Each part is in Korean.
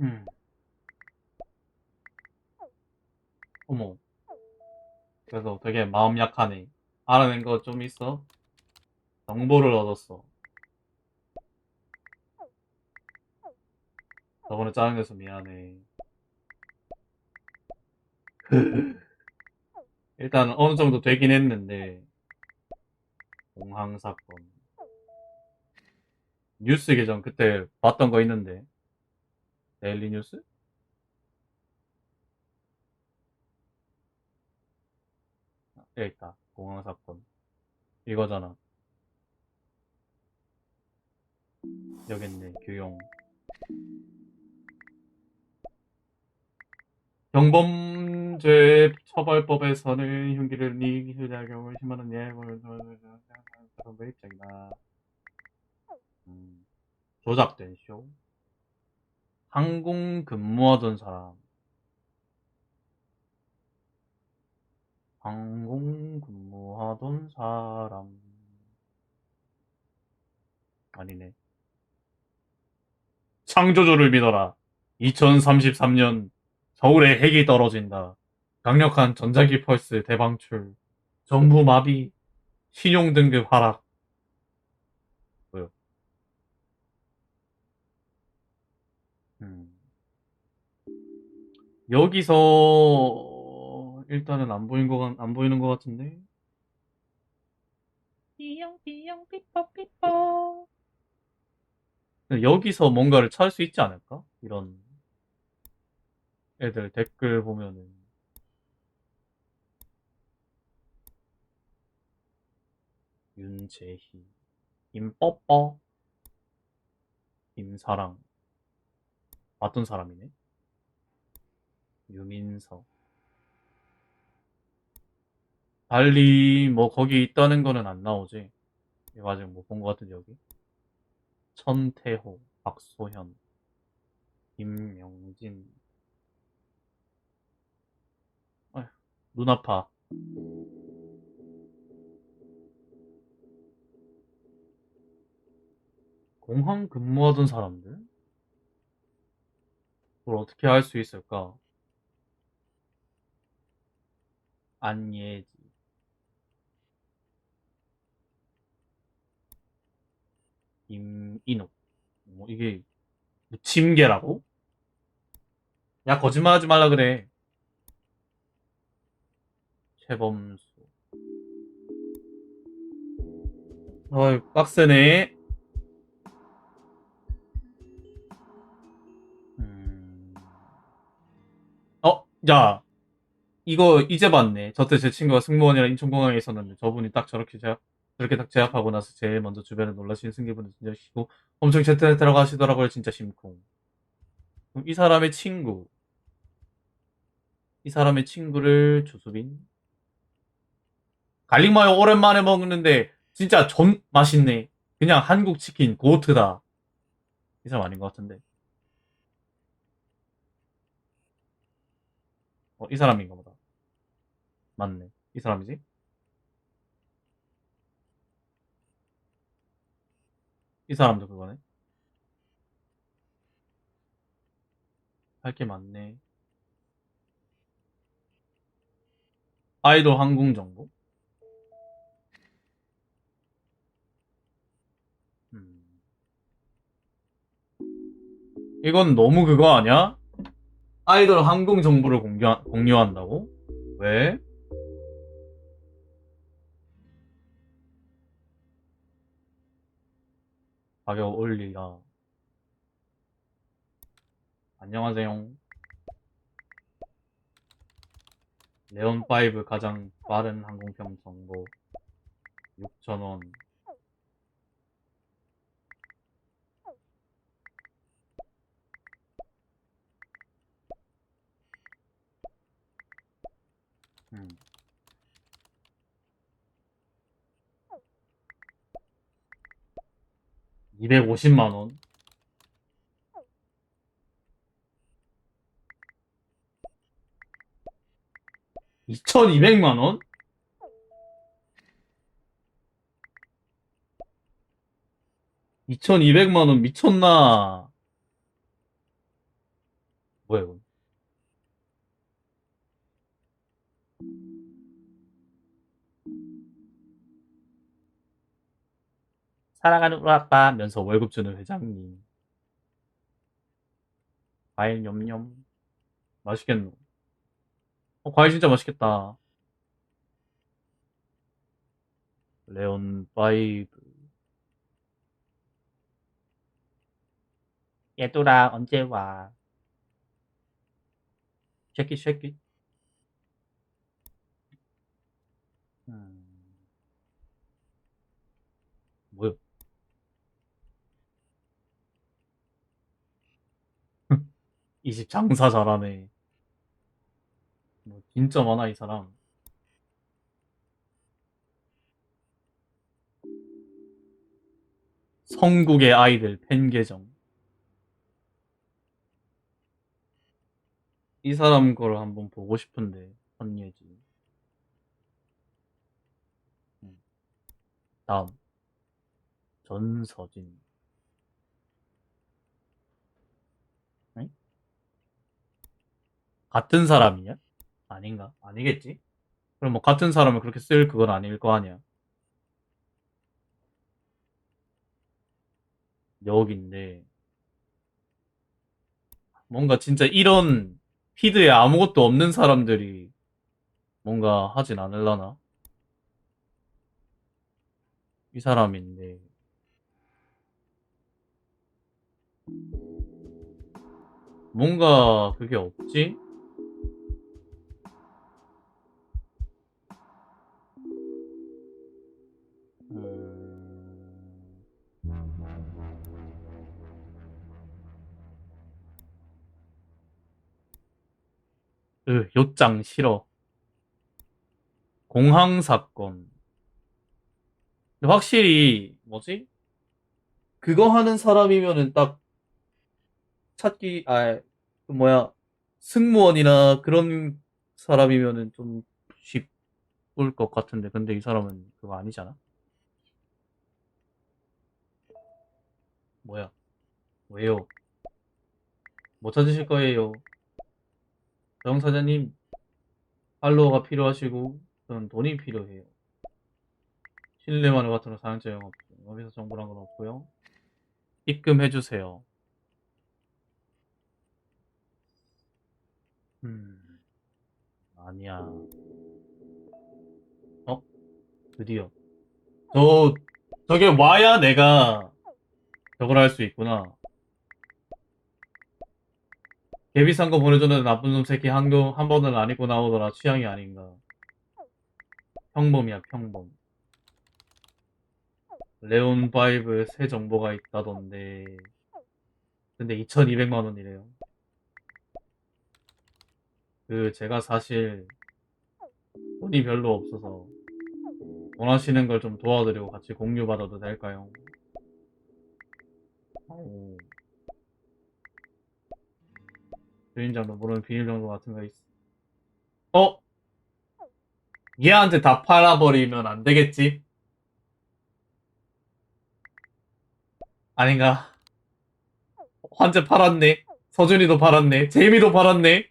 음. 어머. 그래서 되게 마음 약하네. 알아낸 거 좀 있어? 정보를 얻었어. 저번에 짜증내서 미안해. 일단 어느 정도 되긴 했는데 공항 사건 뉴스 계정 그때 봤던 거 있는데 데일리 뉴스? 아, 여기 있다 공항 사건 이거잖아 여기 있네 규용 경범죄 처벌법에서는 흉기를 이기작용을 심하는 예고를 그런 매입적이다. 음, 조작된 쇼. 항공 근무하던 사람. 항공 근무하던 사람. 아니네. 창조주를 믿어라. 2033년 서울에 핵이 떨어진다. 강력한 전자기 펄스 대방출. 정부 마비. 신용 등급 하락. 뭐요? 음. 여기서 일단은 안 보인 거, 같- 안 보이는 것 같은데. 삐용 삐용 삐뽀 삐뽀. 여기서 뭔가를 찾을 수 있지 않을까? 이런 애들 댓글 보면은 윤재희, 김뽀뽀, 김사랑 맞던 사람이네. 유민서. 달리 뭐 거기 있다는 거는 안 나오지. 이거 아직 못 본 것 같은데 여기. 천태호, 박소현, 김명진. 아휴, 눈 아파. 공항 근무하던 사람들? 그걸 어떻게 할수 있을까? 안예지. 임인옥. 뭐 이게 무침개라고? 야 거짓말하지 말라 그래. 최범수. 어이 빡세네. 음. 어, 야. 이거 이제 봤네. 저때 제 친구가 승무원이랑 인천공항에 있었는데 저분이 딱 저렇게 제압, 저렇게 딱 제압하고 나서 제일 먼저 주변에 놀라시는 승객분들 진짜 시고 엄청 제트에 들어가시더라고요. 진짜 심쿵. 이 사람의 친구. 이 사람의 친구를 조수빈. 갈릭마요 오랜만에 먹는데 진짜 존 맛있네. 그냥 한국 치킨 고트다. 이 사람 아닌 것 같은데. 어, 이 사람인가 보다. 맞네. 이 사람이지? 이 사람도 그거네. 할 게 많네. 아이돌 항공 정보? 음. 이건 너무 그거 아니야? 아이돌 항공 정보를 공유, 공유한다고? 왜? 가격 올리라. 안녕하세요. 레온5 가장 빠른 항공편 정보 6,000원. (250만 원) (2200만 원) (2200만 원) 미쳤나? 뭐야 이건? 사랑하는 우리 아빠 면서 월급 주는 회장님. 과일 냠냠. 맛있겠노? 어, 과일 진짜 맛있겠다. 레온 파이브. 얘들아 언제 와? 쉐킷 쉐킷. 음. 뭐야? 이집 장사 잘하네. 뭐 진짜 많아 이 사람. 성국의 아이들 팬 계정. 이 사람 걸 한번 보고 싶은데 헌예지. 음. 다음 전서진. 같은 사람이냐? 아닌가? 아니겠지? 그럼 뭐 같은 사람을 그렇게 쓸 그건 아닐 거 아니야. 여기인데 뭔가 진짜 이런 피드에 아무것도 없는 사람들이 뭔가 하진 않을라나? 이 사람인데 뭔가 그게 없지? 으, 요짱 싫어. 공항 사건. 근데 확실히 뭐지? 그거 하는 사람이면은 딱 찾기 아, 그 뭐야 승무원이나 그런 사람이면은 좀 쉽을 것 같은데 근데 이 사람은 그거 아니잖아. 뭐야? 왜요? 뭐 찾으실 거예요? 정 사장님, 팔로워가 필요하시고, 저는 돈이 필요해요. 신뢰만을 바탕으로 사용자 영업, 여기서 정보란 건 없고요. 입금해주세요. 음, 아니야. 어? 드디어. 저, 저게 와야 내가 저걸 할 수 있구나. 개비 싼 거 보내줬는데 나쁜 놈 새끼 한, 거- 한 번은 안 입고 나오더라. 취향이 아닌가. 평범이야, 평범. 레온 5에 새 정보가 있다던데. 근데 2200만 원이래요. 그, 제가 사실 돈이 별로 없어서 원하시는 걸 좀 도와드리고 같이 공유받아도 될까요? 오. 주인장도 모르는 정보 같은 거 있어. 어? 얘한테 다 팔아버리면 안 되겠지? 아닌가? 환재 팔았네. 서준이도 팔았네. 제이미도 팔았네.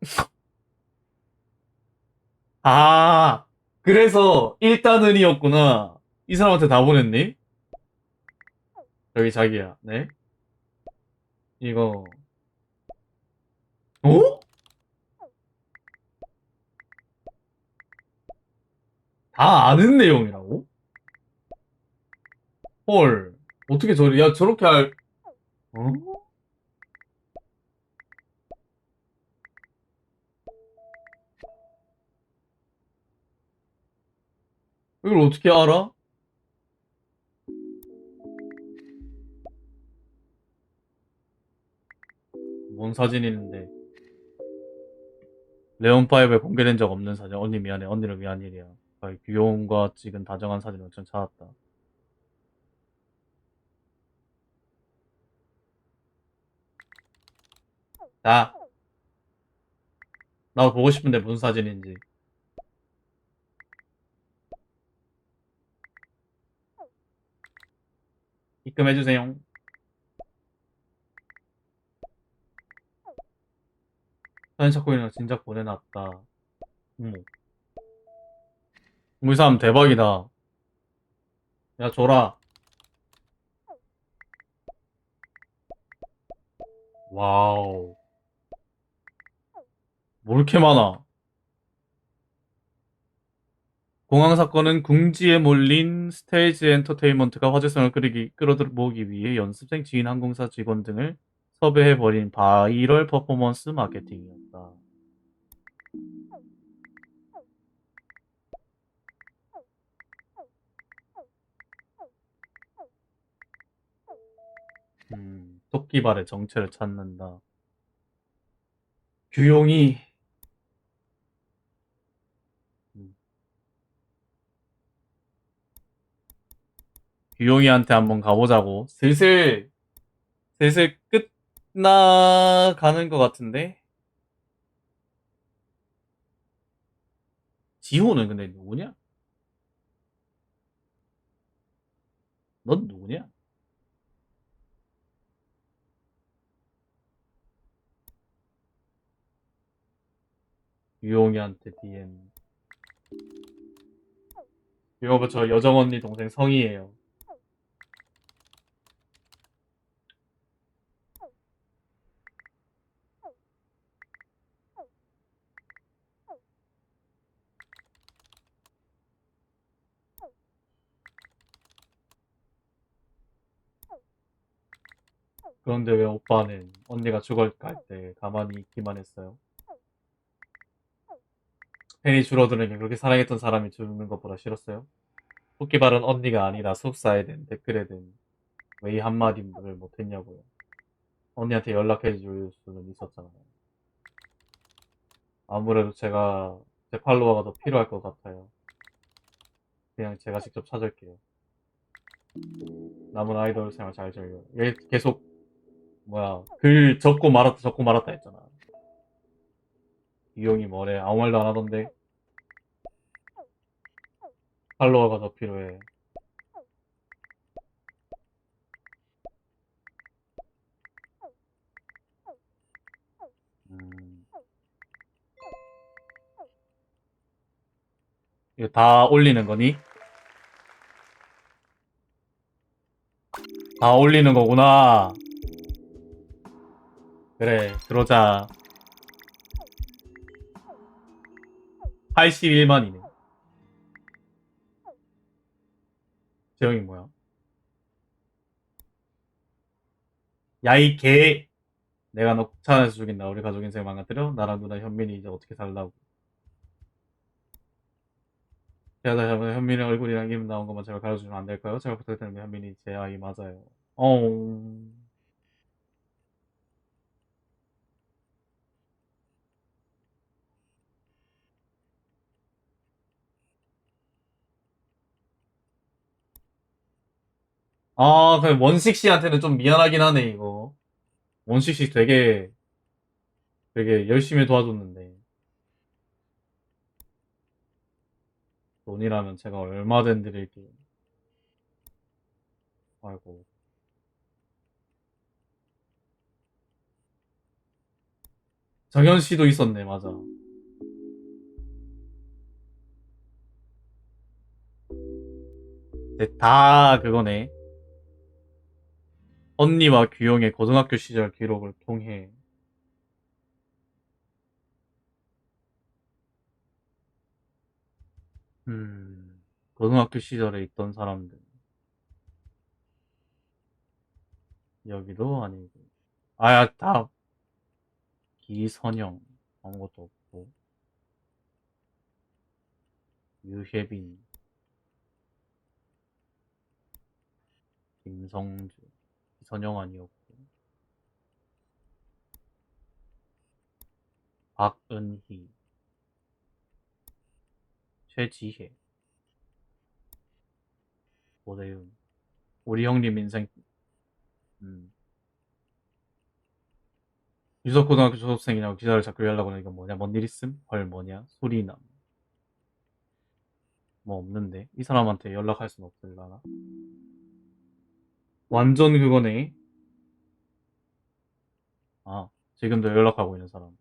아, 그래서 1단은이었구나. 이 사람한테 다 보냈니? 여기 자기야. 네? 이거 어? 다 아는 내용이라고? 헐 어떻게 저리 야 저렇게 할 어? 이걸 어떻게 알아? 뭔 사진인데. 레온5에 공개된 적 없는 사진. 언니 미안해. 언니를 위한 일이야. 아, 귀여움과 찍은 다정한 사진을 엄청 찾았다. 자 나도 보고 싶은데 무슨 사진인지. 입금해주세요 찾고이랑 진작 보내놨다. 어머. 이 사람 대박이다. 야, 줘라. 와우. 뭐 이렇게 많아? 공항 사건은 궁지에 몰린 스테이지 엔터테인먼트가 화제성을 끌기, 끌어모으기 위해 연습생 지인 항공사 직원 등을 섭외해버린 바이럴 퍼포먼스 마케팅이었다. 음, 토끼발의 정체를 찾는다. 규용이 음. 규용이한테 한번 가보자고. 슬슬 슬슬 끝 나가는 것 같은데. 지호는 근데 누구냐? 넌 누구냐? 유용이한테 DM. 이거 저 여정 언니 동생 성희예요. 그런데 왜 오빠는 언니가 죽을까 할 때 가만히 있기만 했어요? 팬이 줄어드는 게 그렇게 사랑했던 사람이 죽는 것보다 싫었어요? 토끼발은 언니가 아니라 속사에든 댓글에든 왜 이 한마디를 못했냐고요. 언니한테 연락해 줄 수는 있었잖아요. 아무래도 제가 제 팔로워가 더 필요할 것 같아요. 그냥 제가 직접 찾을게요. 남은 아이돌 생활 잘 즐겨요. 얘 계속 뭐야 글 적고 말았다 적고 말았다 했잖아. 유용이 뭐래 아무 말도 안 하던데 팔로워가 더 필요해. 음. 이거 다 올리는 거니? 다 올리는 거구나. 그래, 그러자. 81만이네. 재영이 뭐야? 야, 이 개! 내가 너차 안에서 죽인다. 우리 가족 인생 망가뜨려? 나랑 누나 현민이 이제 어떻게 살라고. 제가 저번에 현민이 얼굴이랑 이름 나온 것만 제발 가르쳐주면 안 될까요? 제가 부탁드립니다. 현민이 제 아이 맞아요. 어. 아, 그 원식 씨한테는 좀 미안하긴 하네, 이거. 원식 씨 되게, 되게 열심히 도와줬는데. 돈이라면 제가 얼마든 드릴게요. 아이고. 정현 씨도 있었네, 맞아. 네, 다 그거네. 언니와 규영의 고등학교 시절 기록을 통해. 음, 고등학교 시절에 있던 사람들. 여기도 아니고. 아야 다. 기선영. 아무것도 없고. 유혜빈. 김성주 아니었고 박은희. 최지혜. 오대윤. 우리 형님 인생. 음. 유석고등학교 졸업생이냐고 기자를 자꾸 오는 이건 뭐냐? 뭔 일 있음? 헐 뭐냐? 소리남. 뭐 없는데? 이 사람한테 연락할 순 없을라나 완전 그거네. 아, 지금도 연락하고 있는 사람.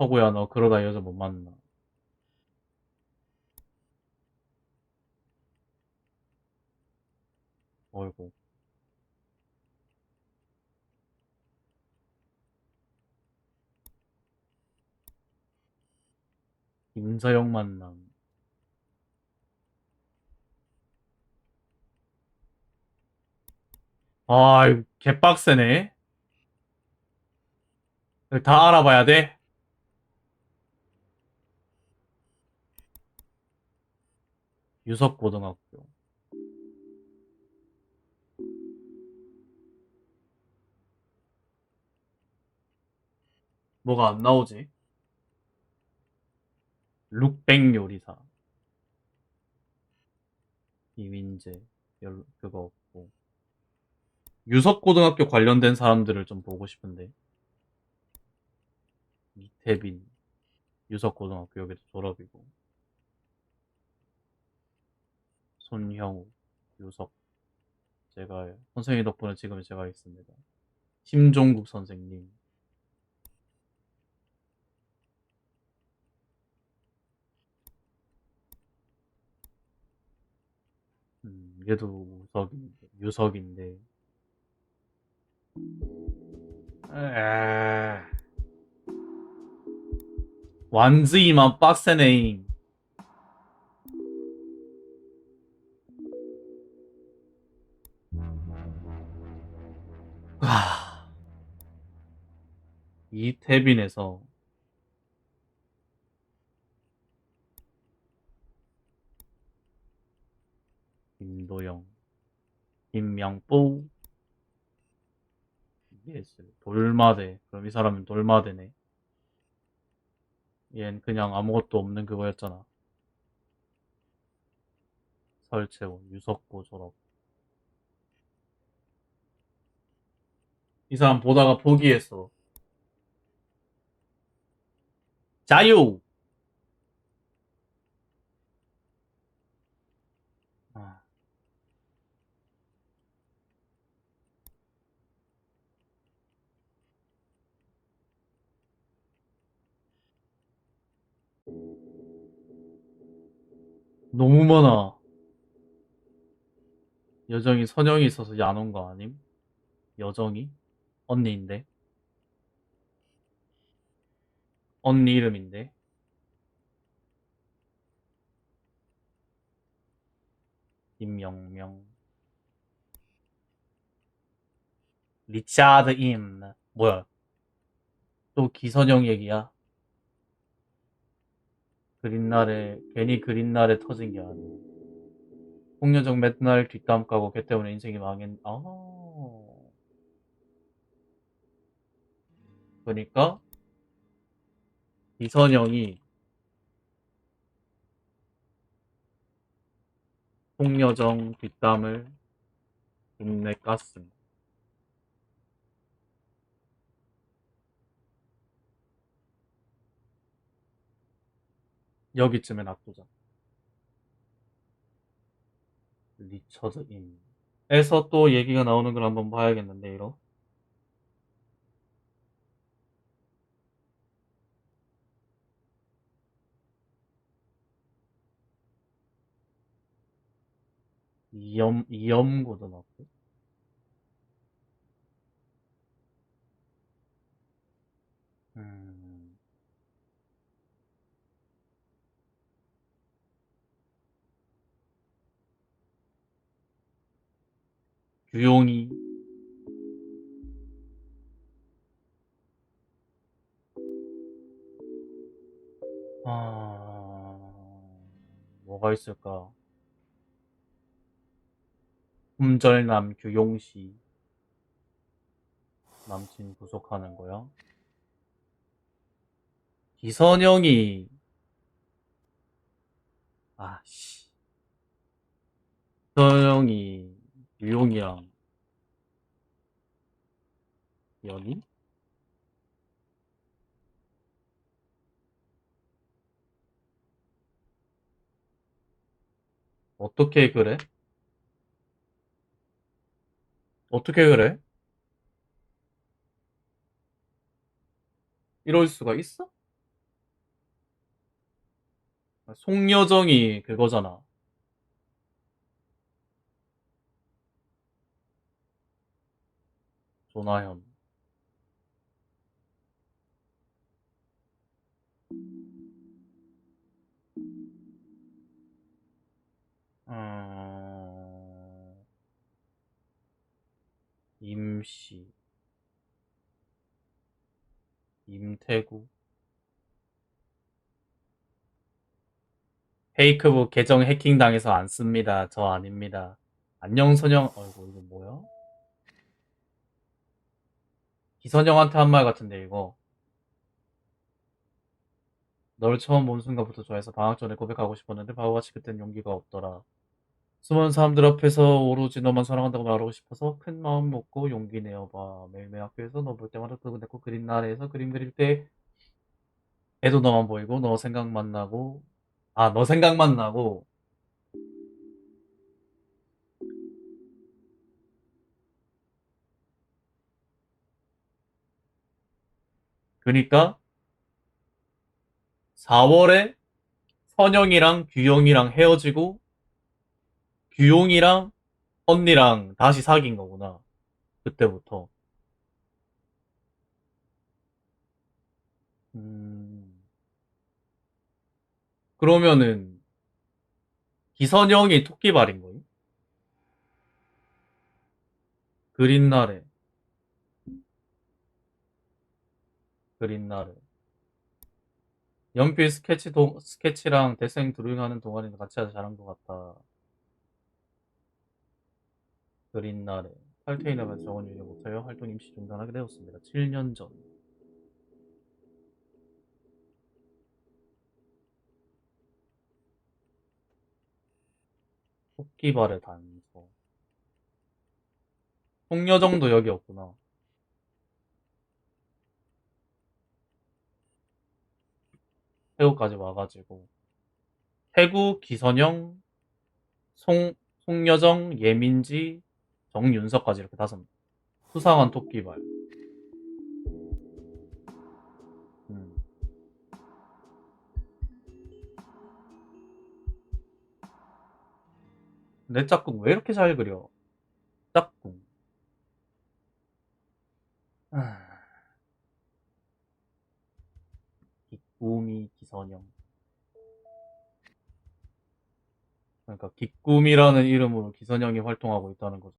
허구야, 너 그러다 여자 못 만나. 어이구. 임서영 만남. 아, 이거 개빡세네. 다 알아봐야 돼? 유석고등학교. 뭐가 안 나오지? 룩백 요리사. 이민재. 열, 그거. 유석고등학교 관련된 사람들을 좀 보고 싶은데. 이태빈. 유석고등학교 여기도 졸업이고. 손형우. 유석. 제가, 선생님 덕분에 지금 제가 있습니다. 심종국 선생님. 음, 얘도 우석인데, 유석인데. 에에. 완즈이만 빡세네. 아. 이태빈에서 김도영, 김명뽀, 예슬, 돌마대. 그럼 이 사람은 돌마대네. 얜 그냥 아무것도 없는 그거였잖아. 설채원, 유석고 졸업. 이 사람 보다가 포기했어. 자유! 너무 많아. 여정이 선영이 있어서 야놓은 거 아님? 여정이? 언니인데? 언니 이름인데? 임영명 리차드 임 뭐야 또 기선영 얘기야 그린 날에 괜히 그린 날에 터진 게 아니야 홍여정 맨날 뒷담 까고 걔 때문에 인생이 망했 아 그러니까 이선영이 홍여정 뒷담을 인내 깠음. 여기쯤에 놔두자. 리처드 인. 에서 또 얘기가 나오는 걸 한번 봐야겠는데, 이러. 이염, 이염고등학교? 음, 규용이, 아, 뭐가 있을까? 홈절남 규용씨. 남친 구속하는 거야? 기선영이, 아씨. 기선영이, 유용이랑, 연인? 어떻게 그래? 어떻게 그래? 이럴 수가 있어? 송여정이 그거잖아. 조나현. 음... 임씨. 임태구. 페이크북 계정 해킹 당해서 안 씁니다. 저 아닙니다. 안녕 선영. 어이구 이거 뭐야? 기선영한테 한 말 같은데 이거. 널 처음 본 순간부터 좋아해서 방학 전에 고백하고 싶었는데 바보같이 그땐 용기가 없더라. 수많은 사람들 앞에서 오로지 너만 사랑한다고 말하고 싶어서 큰 마음 먹고 용기 내어봐. 매일매일 학교에서 너 볼 때마다 뜨거내고 그린 나래에서 그림 그릴 때 애도 너만 보이고 너 생각만 나고 아 너 생각만 나고 그니까 4월에 선영이랑 규영이랑 헤어지고 규용이랑 언니랑 다시 사귄 거구나. 그때부터. 음. 그러면은 기선영이 토끼발인 거임? 그린 날에. 그린 날에. 연필 스케치 도, 스케치랑 데생 드로잉하는 동아리는 같이 하자 잘한 것 같다. 그린 날에. 탈퇴인하면 정원 유지 못하여 활동 임시 중단하게 되었습니다. 7년 전. 토끼발의 단서. 송여정도 여기 없구나. 태국까지 와가지고. 태국, 기선영, 송, 송여정, 예민지, 정윤석까지 이렇게 다섯 명. 수상한 토끼발. 음. 내 짝꿍 왜 이렇게 잘 그려? 짝꿍. 아. 기꾸미 기선영. 그러니까 기꾸미라는 이름으로 기선영이 활동하고 있다는 거죠.